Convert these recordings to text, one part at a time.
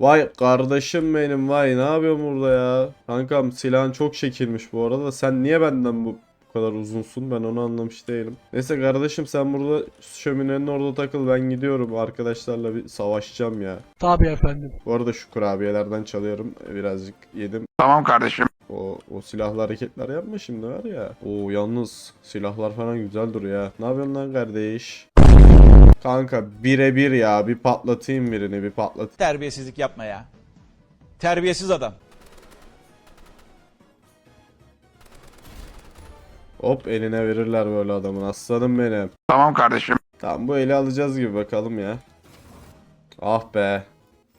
Vay kardeşim benim vay ne yapıyorsun burada ya? Kankam silahın çok çekilmiş bu arada da sen niye benden bu kadar uzunsun ben onu anlamış değilim. Neyse kardeşim sen burada şöminenin orada takıl ben gidiyorum arkadaşlarla bir savaşacağım ya. Tabii efendim. Bu arada şu kurabiyelerden çalıyorum birazcık yedim. Tamam kardeşim. O, o silahlı hareketler yapma şimdi var ya. Oo yalnız silahlar falan güzel duruyor ya. Ne yapıyorsun lan kardeş? Kanka birebir ya bir patlatayım birini bir patlat. Terbiyesizlik yapma ya. Terbiyesiz adam. Hop eline verirler böyle adamın aslanım benim. Tamam kardeşim. Tamam bu eli alacağız gibi bakalım ya. Ah be.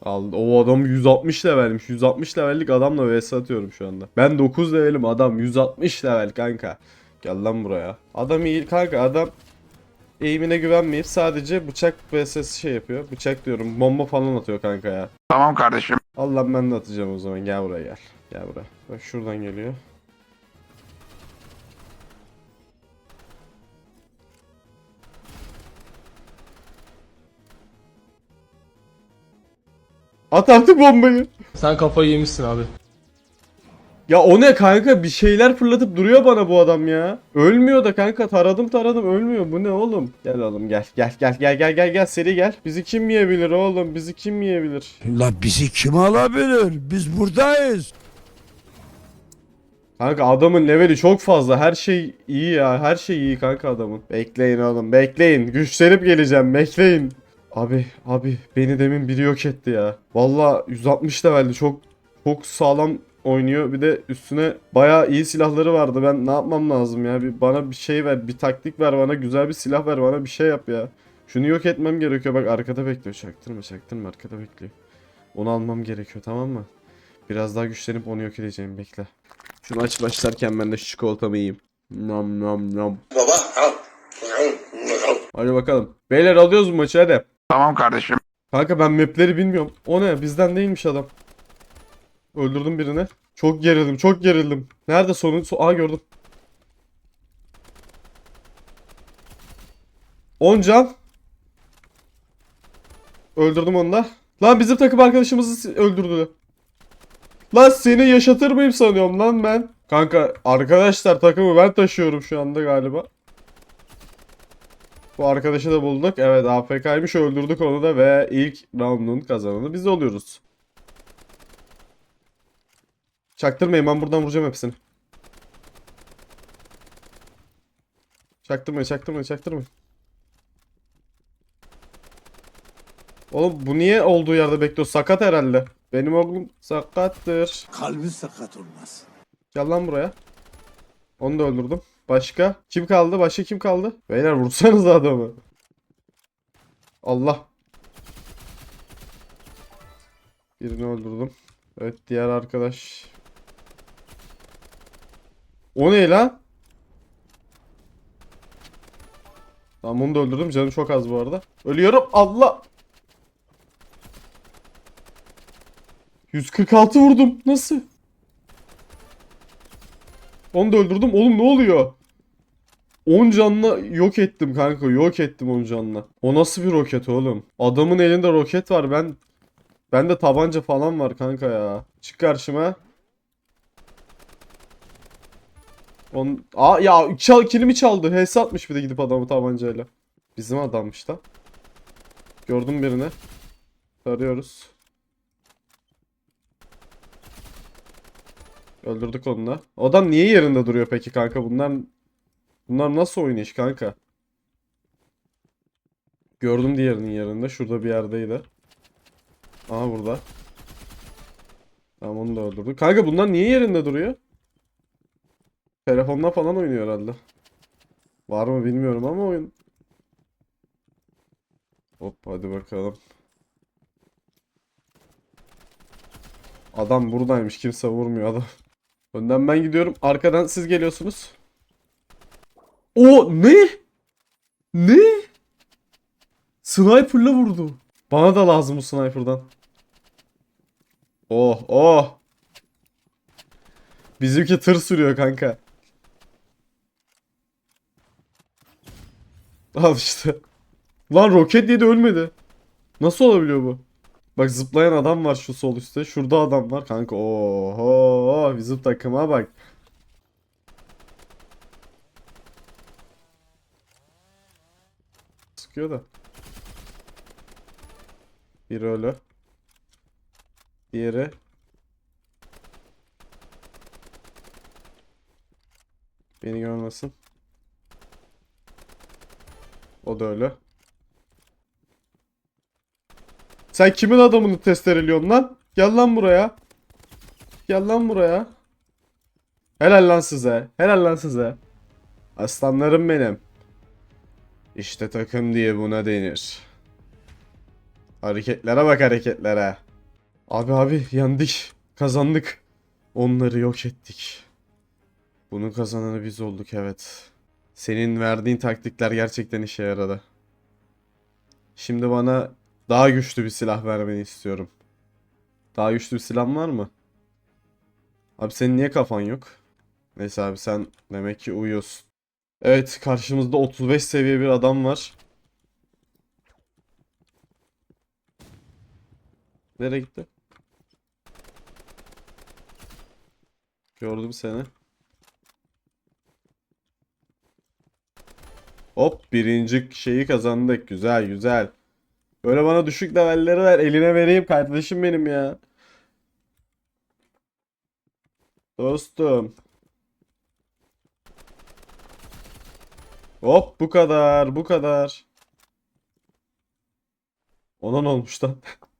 Aldı. O adam 160 levelmiş. 160 levellik adamla vs atıyorum şu anda. Ben 9 levelim adam 160 level kanka. Gel lan buraya. Adam iyi kanka adam eğimine güvenmeyip sadece bıçak vs şey yapıyor. Bıçak diyorum bomba falan atıyor kanka ya. Tamam kardeşim. Allah ben de atacağım o zaman gel buraya gel. Gel buraya. Bak şuradan geliyor. At artık bombayı. Sen kafayı yemişsin abi. Ya o ne kanka bir şeyler fırlatıp duruyor bana bu adam ya. Ölmüyor da kanka taradım taradım ölmüyor. Bu ne oğlum? Gel oğlum gel gel gel gel gel gel gel seri gel. Bizi kim yiyebilir oğlum? Bizi kim yiyebilir? La bizi kim alabilir? Biz buradayız. Kanka adamın leveli çok fazla. Her şey iyi ya. Her şey iyi kanka adamın. Bekleyin oğlum bekleyin. Güçlenip geleceğim bekleyin. Abi abi beni demin biri yok etti ya. Valla 160 leveldi çok çok sağlam oynuyor. Bir de üstüne bayağı iyi silahları vardı. Ben ne yapmam lazım ya? Bir bana bir şey ver, bir taktik ver bana, güzel bir silah ver bana bir şey yap ya. Şunu yok etmem gerekiyor. Bak arkada bekliyor. Çaktırma çaktırma arkada bekliyor. Onu almam gerekiyor tamam mı? Biraz daha güçlenip onu yok edeceğim bekle. Şunu aç başlarken ben de şu çikolatamı yiyeyim. Nam nam nam. Baba Hadi bakalım. Beyler alıyoruz bu maçı hadi. Tamam kardeşim. Kanka ben mapleri bilmiyorum. O ne? Bizden değilmiş adam. Öldürdüm birini. Çok gerildim, çok gerildim. Nerede sonu? So Aa gördüm. 10 can. Öldürdüm onu da. Lan bizim takım arkadaşımızı öldürdü. Lan seni yaşatır mıyım sanıyorum lan ben. Kanka arkadaşlar takımı ben taşıyorum şu anda galiba. Bu arkadaşı da bulduk. Evet AFK'ymış öldürdük onu da ve ilk round'un kazananı biz oluyoruz. Çaktırmayın ben buradan vuracağım hepsini. Çaktırmayın çaktırmayın çaktırmayın. Oğlum bu niye olduğu yerde bekliyor? Sakat herhalde. Benim oğlum sakattır. Kalbi sakat olmaz. Gel lan buraya. Onu da öldürdüm. Başka? Kim kaldı? Başka kim kaldı? Beyler vursanız adamı. Allah. Birini öldürdüm. Evet diğer arkadaş. O ne lan? Tamam onu da öldürdüm. Canım çok az bu arada. Ölüyorum. Allah. 146 vurdum. Nasıl? Onu da öldürdüm. Oğlum ne oluyor? 10 canla yok ettim kanka. Yok ettim 10 canla. O nasıl bir roket oğlum? Adamın elinde roket var. Ben bende tabanca falan var kanka ya. Çık karşıma. On... Aa ya çal kilimi çaldı. HS atmış bir de gidip adamı tabancayla. Bizim adammış da. Gördüm birini. Tarıyoruz. Öldürdük onu da. O Adam niye yerinde duruyor peki kanka? Bunlar bunlar nasıl oynayış kanka? Gördüm diğerinin yerinde. Şurada bir yerdeydi. Aha burada. Tamam onu da öldürdük. Kanka bunlar niye yerinde duruyor? Telefonla falan oynuyor herhalde. Var mı bilmiyorum ama oyun. Hop hadi bakalım. Adam buradaymış. Kimse vurmuyor adam. Önden ben gidiyorum. Arkadan siz geliyorsunuz. O ne? Ne? Sniper'la vurdu. Bana da lazım bu sniper'dan. Oh oh. Bizimki tır sürüyor kanka. Al işte. Lan roket yedi ölmedi. Nasıl olabiliyor bu? Bak zıplayan adam var şu sol üstte. Şurada adam var kanka. Oho bizim takıma bak. Sıkıyor da. Biri ölü. Diğeri. Beni görmesin. O da ölü. Sen kimin adamını testereliyorsun lan? Gel lan buraya. Gel lan buraya. Helal lan size. Helal lan size. Aslanlarım benim. İşte takım diye buna denir. Hareketlere bak hareketlere. Abi abi yendik. Kazandık. Onları yok ettik. Bunun kazananı biz olduk evet. Senin verdiğin taktikler gerçekten işe yaradı. Şimdi bana daha güçlü bir silah vermeni istiyorum. Daha güçlü bir silahın var mı? Abi senin niye kafan yok? Neyse abi sen demek ki uyuyorsun. Evet karşımızda 35 seviye bir adam var. Nereye gitti? Gördüm seni. Hop birinci şeyi kazandık. Güzel güzel. Böyle bana düşük levelleri ver. Eline vereyim kardeşim benim ya. Dostum. Hop bu kadar bu kadar. Ona ne olmuş lan?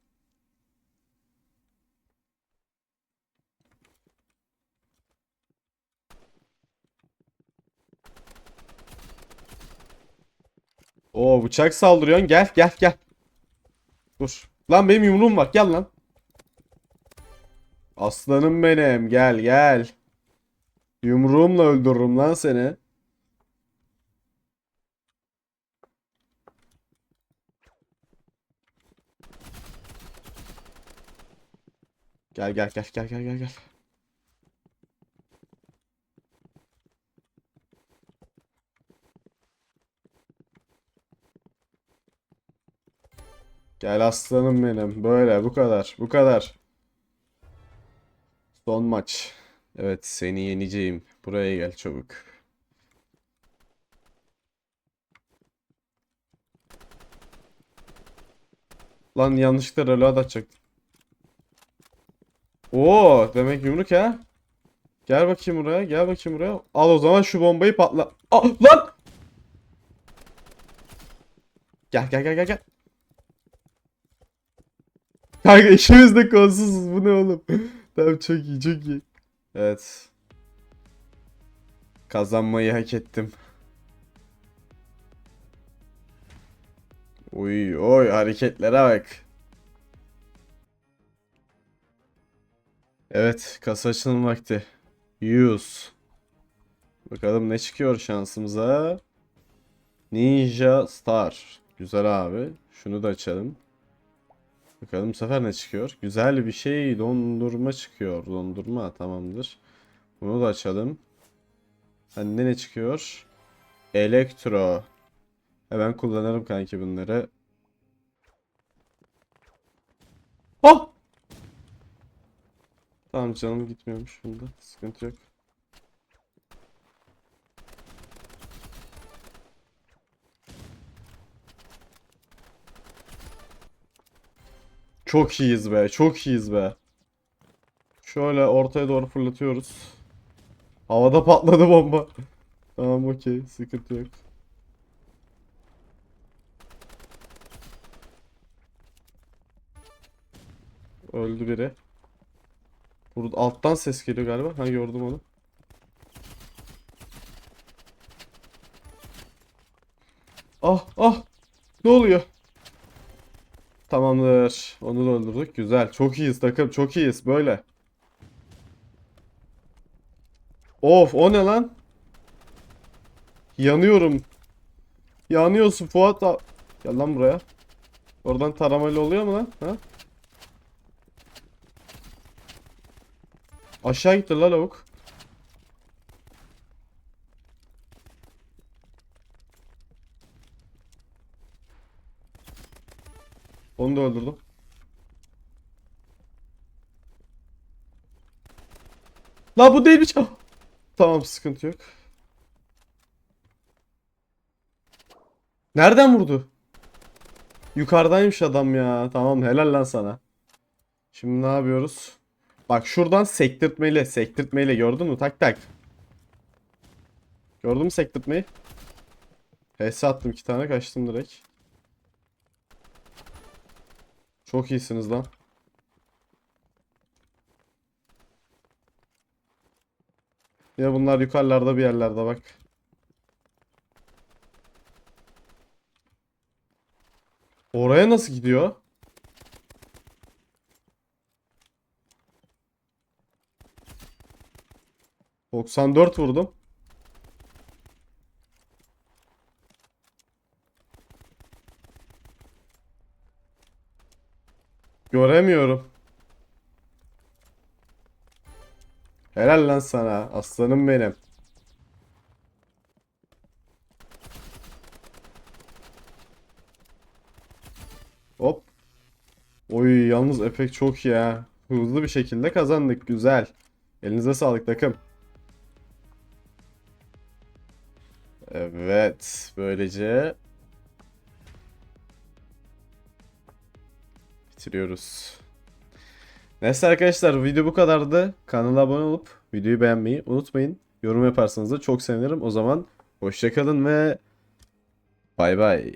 Oo bıçak saldırıyorsun. Gel gel gel. Dur. Lan benim yumruğum var. Gel lan. Aslanım benim. Gel gel. Yumruğumla öldürürüm lan seni. Gel gel gel gel gel gel gel. Gel aslanım benim. Böyle bu kadar. Bu kadar. Son maç. Evet seni yeneceğim. Buraya gel çabuk. Lan yanlışlıkla reload atacaktım. Oo demek yumruk ha. Gel bakayım buraya. Gel bakayım buraya. Al o zaman şu bombayı patla. Aa, lan! Gel gel gel gel gel. Kanka ikimiz de kolsuzuz. Bu ne oğlum? tamam çok iyi çok iyi. Evet. Kazanmayı hak ettim. Uy oy hareketlere bak. Evet kasa açılım vakti. Use. Bakalım ne çıkıyor şansımıza. Ninja Star. Güzel abi. Şunu da açalım. Bakalım bu sefer ne çıkıyor? Güzel bir şey dondurma çıkıyor. Dondurma tamamdır. Bunu da açalım. Sende ne çıkıyor? Elektro. E ben kullanırım kanki bunları. Oh! Tamam canım gitmiyormuş bunda. Sıkıntı yok. Çok iyiyiz be. Çok iyiyiz be. Şöyle ortaya doğru fırlatıyoruz. Havada patladı bomba. Tamam okey. Sıkıntı yok. Öldü biri. Burada alttan ses geliyor galiba. Ha gördüm onu. Ah ah. Ne oluyor? Tamamdır. Onu da öldürdük. Güzel. Çok iyiyiz takım. Çok iyiyiz. Böyle. Of o ne lan? Yanıyorum. Yanıyorsun Fuat. a- Gel lan buraya. Oradan taramayla oluyor mu lan? Ha? Aşağı gitti la lavuk. Onu da öldürdüm. La bu değilmiş. Ah! Tamam sıkıntı yok. Nereden vurdu? Yukarıdaymış adam ya. Tamam helal lan sana. Şimdi ne yapıyoruz? Bak şuradan sektirtmeyle sektirtmeyle gördün mü? Tak tak. Gördün mü sektirtmeyi? HS attım iki tane kaçtım direkt. Çok iyisiniz lan. Ya bunlar yukarılarda bir yerlerde bak. Oraya nasıl gidiyor? ...94 vurdum. Göremiyorum. Helal lan sana. Aslanım benim. Hop. Oy yalnız efekt çok ha. Hızlı bir şekilde kazandık. Güzel. Elinize sağlık takım. Evet. Böylece bitiriyoruz. Neyse arkadaşlar video bu kadardı. Kanala abone olup videoyu beğenmeyi unutmayın. Yorum yaparsanız da çok sevinirim. O zaman hoşçakalın ve bay bay.